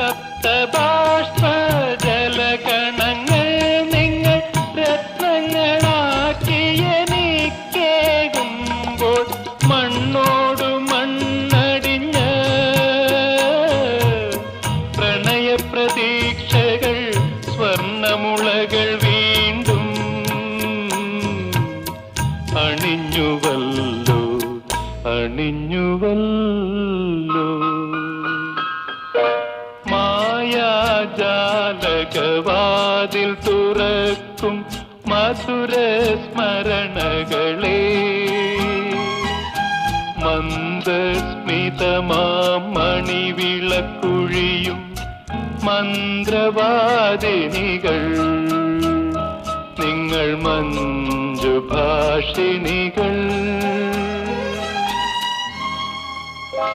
രക്തബാഷ്പ ജലകണങ്ങൾ നിങ്ങൾ രത്നങ്ങളാക്കി എനിക്കേകുമ്പോൾ മണ്ണോടു മണ്ണടിഞ്ഞ് പ്രണയ പ്രതീക്ഷകൾ വീണ്ടും അണിഞ്ഞുവല്ലോ അണിഞ്ഞുവല്ലോ. മായാജാലകവാതിൽ തുറക്കും മധുര സ്മരണകളെ. മന്ദസ്മിതമാം മണിവിളക്കുഴിയും മന്ത്രവാദിനികൾ. നിങ്ങൾ മഞ്ജുഭാഷിണികൾ.